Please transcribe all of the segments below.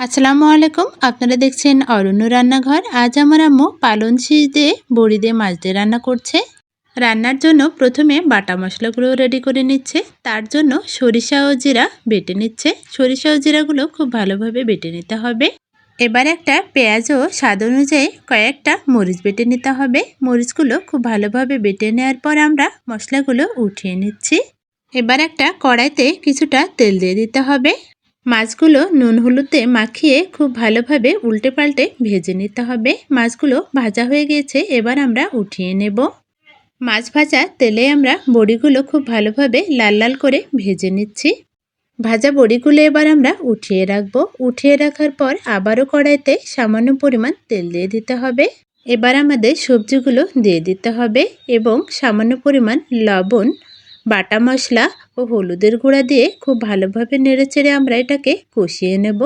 আসসালামু আলাইকুম। আপনারা দেখছেন অরণ্য রান্নাঘর। আজ আমার আম্মু পালন শীষ দিয়ে বড়ি দিয়ে মাছ দিয়ে রান্না করছে। রান্নার জন্য প্রথমে বাটা মশলাগুলো রেডি করে নিচ্ছে। তার জন্য সরিষা ও জিরা বেটে নিচ্ছে। সরিষা ও জিরাগুলো খুব ভালোভাবে বেটে নিতে হবে। এবার একটা পেঁয়াজ ও স্বাদ অনুযায়ী কয়েকটা মরিচ বেটে নিতে হবে। মরিচগুলো খুব ভালোভাবে বেটে নেওয়ার পর আমরা মশলাগুলো উঠিয়ে নিচ্ছি। এবার একটা কড়াইতে কিছুটা তেল দিয়ে দিতে হবে। মাছগুলো নুন হলুদে মাখিয়ে খুব ভালোভাবে উল্টে পাল্টে ভেজে নিতে হবে। মাছগুলো ভাজা হয়ে গিয়েছে এবার আমরা উঠিয়ে নেব। মাছ ভাজা তেলে আমরা বড়িগুলো খুব ভালোভাবে লাল লাল করে ভেজে নিচ্ছি। ভাজা বড়িগুলো এবার আমরা উঠিয়ে রাখব। উঠিয়ে রাখার পর আবারও কড়াইতে সামান্য পরিমাণ তেল দিয়ে দিতে হবে। এবার আমাদের সবজিগুলো দিয়ে দিতে হবে এবং সামান্য পরিমাণ লবণ বাটা মশলা ও হলুদের গুঁড়া দিয়ে খুব ভালোভাবে নেড়েচেড়ে আমরা এটাকে কষিয়ে নেব।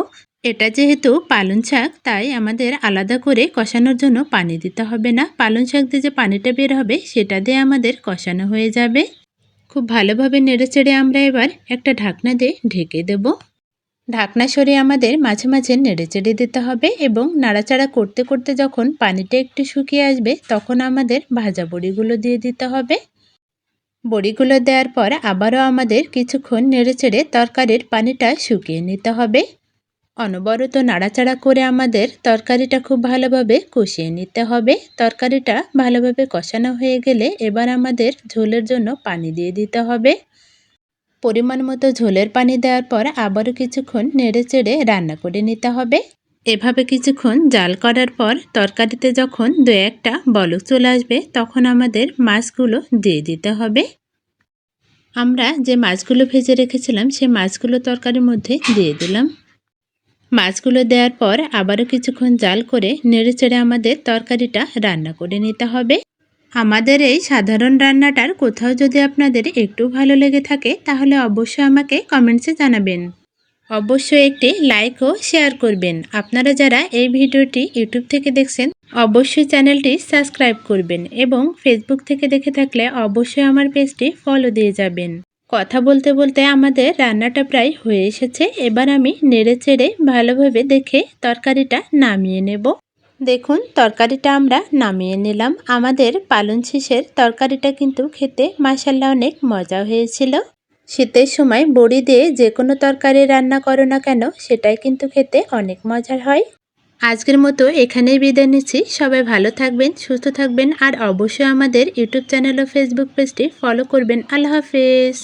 এটা যেহেতু পালং শাক, তাই আমাদের আলাদা করে কষানোর জন্য পানি দিতে হবে না। পালং শাক দিয়ে যে পানিটা বের হবে, সেটা দিয়ে আমাদের কষানো হয়ে যাবে। খুব ভালোভাবে নেড়েচেড়ে আমরা এবার একটা ঢাকনা দিয়ে ঢেকে দেব। ঢাকনা সরিয়ে আমাদের মাঝে মাঝে নেড়েচেড়ে দিতে হবে এবং নাড়াচাড়া করতে করতে যখন পানিটা একটু শুকিয়ে আসবে, তখন আমাদের ভাজা বড়িগুলো দিয়ে দিতে হবে। বড়িগুলো দেওয়ার পর আবারও আমাদের কিছুক্ষণ নেড়েচেড়ে তরকারির পানিটা শুকিয়ে নিতে হবে। অনবরত নাড়াচাড়া করে আমাদের তরকারিটা খুব ভালোভাবে কষিয়ে নিতে হবে। তরকারিটা ভালোভাবে কষানো হয়ে গেলে এবার আমাদের ঝোলের জন্য পানি দিয়ে দিতে হবে। পরিমাণ মতো ঝোলের পানি দেওয়ার পর আবারও কিছুক্ষণ নেড়ে চেড়ে রান্না করে নিতে হবে। এভাবে কিছুক্ষণ জাল করার পর তরকারিতে যখন দু একটা বলক চলে আসবে, তখন আমাদের মাছগুলো দিয়ে দিতে হবে। আমরা যে মাছগুলো ভেজে রেখেছিলাম, সে মাছগুলো তরকারির মধ্যে দিয়ে দিলাম। মাছগুলো দেওয়ার পর আবারও কিছুক্ষণ জাল করে নেড়ে চেড়ে আমাদের তরকারিটা রান্না করে নিতে হবে। আমাদের এই সাধারণ রান্নাটার কোথাও যদি আপনাদের একটু ভালো লেগে থাকে, তাহলে অবশ্যই আমাকে কমেন্টসে জানাবেন। অবশ্যই একটি লাইক ও শেয়ার করবেন। আপনারা যারা এই ভিডিওটি ইউটিউব থেকে দেখছেন, অবশ্যই চ্যানেলটি সাবস্ক্রাইব করবেন এবং ফেসবুক থেকে দেখে থাকলে অবশ্যই আমার পেজটি ফলো দিয়ে যাবেন। কথা বলতে বলতে আমাদের রান্নাটা প্রায় হয়ে এসেছে। এবার আমি নেড়ে চেড়ে ভালোভাবে দেখে তরকারিটা নামিয়ে নেব। দেখুন, তরকারিটা আমরা নামিয়ে নিলাম। আমাদের পালন শীষের তরকারিটা কিন্তু খেতে মাসাল্লা অনেক মজা হয়েছিল। শীতের সময় বড়ি দিয়ে যে কোনো তরকারি রান্না করো না কেন, সেটাই কিন্তু খেতে অনেক মজার হয়। আজকের মতো এখানেই বিদায় নিচ্ছি। সবাই ভালো থাকবেন, সুস্থ থাকবেন, আর অবশ্যই আমাদের ইউটিউব চ্যানেল ও ফেসবুক পেজটি ফলো করবেন। আল্লাহ হাফেজ।